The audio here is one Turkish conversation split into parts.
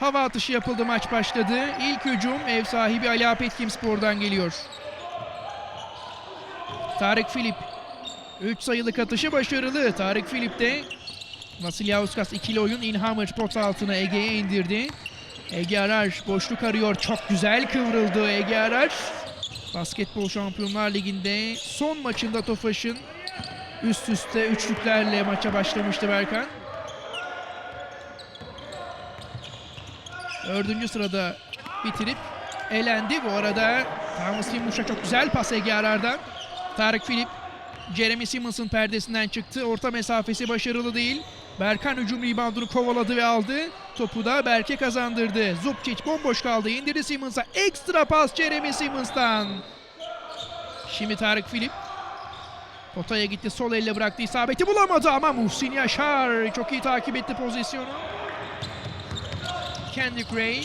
Hava atışı yapıldı maç başladı. İlk hücum ev sahibi Ali Apetkim Spor'dan geliyor. Tarık Filip 3 sayılık atışı başarılı. Tarık Filip de Vasilyauskas ikili oyun Inhammer pot altına Ege'ye indirdi. Ege Arar boşluk arıyor. Çok güzel kıvrıldı Ege Arar. Basketbol Şampiyonlar Ligi'nde son maçında Tofaş'ın üst üste üçlüklerle maça başlamıştı Berkan. Dördüncü sırada bitirip elendi. Bu arada Thomas Timmuş'a çok güzel pas Ege Arar'dan. Tarık Filip Jeremy Simmons'ın perdesinden çıktı. Orta mesafesi başarılı değil. Berkan hücum reboundunu kovaladı ve aldı. Topu da Berke kazandırdı. Zupčić bomboş kaldı. İndirdi Simmons'a. Ekstra pas Jeremy Simmons'tan. Şimdi Tarık Filip potaya gitti. Sol elle bıraktı. isabeti bulamadı ama Muhsin Yaşar çok iyi takip etti pozisyonu. Kendrick Ray.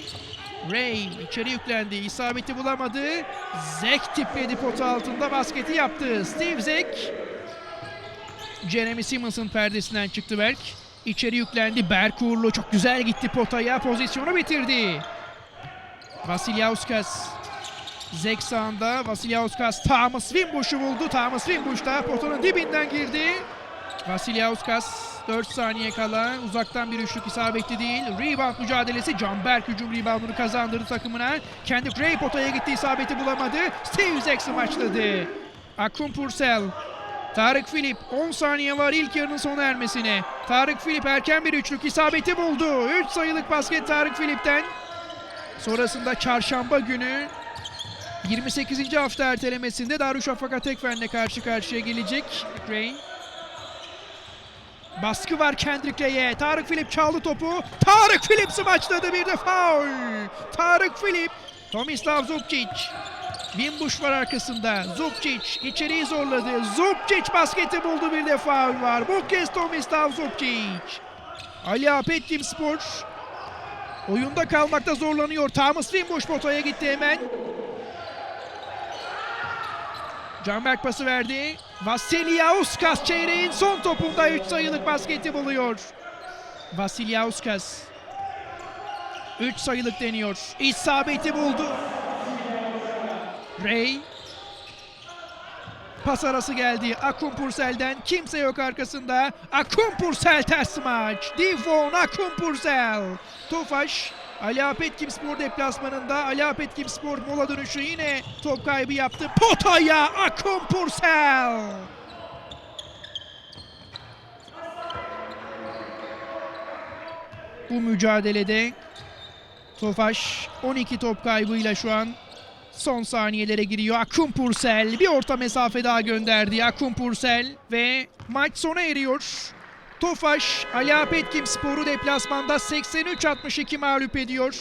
Ray içeri yüklendi. isabeti bulamadı. Zek tipledi pota altında basketi yaptı. Steve Zek. Jeremy Simmons'ın perdesinden çıktı Berk. İçeri yüklendi. Berk Uğurlu çok güzel gitti potaya. Pozisyonu bitirdi. Vasilyauskas. Zek sağında. Vasilyauskas Thomas Wimbush'u buldu. Thomas Wimbush da potanın dibinden girdi. Vasilyauskas 4 saniye kala uzaktan bir üçlük isabetli değil. Rebound mücadelesi. Canberk hücum reboundunu kazandırdı takımına. Kendi Gray potaya gitti isabeti bulamadı. Steve Zek maçladı. Akun Pursel. Tarık Filip 10 saniye var ilk yarının sona ermesine. Tarık Filip erken bir üçlük isabeti buldu. 3 sayılık basket Tarık Filip'ten. Sonrasında çarşamba günü 28. hafta ertelemesinde Darüşşafaka Tekfen'le karşı karşıya gelecek. Rain. Baskı var Kendrick Ray'e. Tarık Filip çaldı topu. Tarık Filip smaçladı bir de foul. Tarık Filip. Tomislav Zupčić. Wimbush var arkasında. Zupčić içeriği zorladı. Zupčić basketi buldu bir de foul var. Bu kez Tomislav Zupčić. Ali Apetkim Spor oyunda kalmakta zorlanıyor. Thomas Wimbush potaya gitti hemen. Canberk pası verdi. Vasilyauskas çeyreğin son topunda 3 sayılık basketi buluyor. Vasilyauskas 3 sayılık deniyor. İsabeti buldu. Ray Pas arası geldi. Akumpursel kimse yok arkasında. Akumpursel ters maç. Divon Akumpursel. Tofaş Ali Apetkim Spor deplasmanında Ali Apetkim Spor mola dönüşü yine top kaybı yaptı. Potaya Akumpursel. Bu mücadelede Tofaş 12 top kaybıyla şu an son saniyelere giriyor. Akumpursel bir orta mesafe daha gönderdi. Akumpursel ve maç sona eriyor. Tofaş Ali Apetkim Sporu deplasmanda 83-62 mağlup ediyor.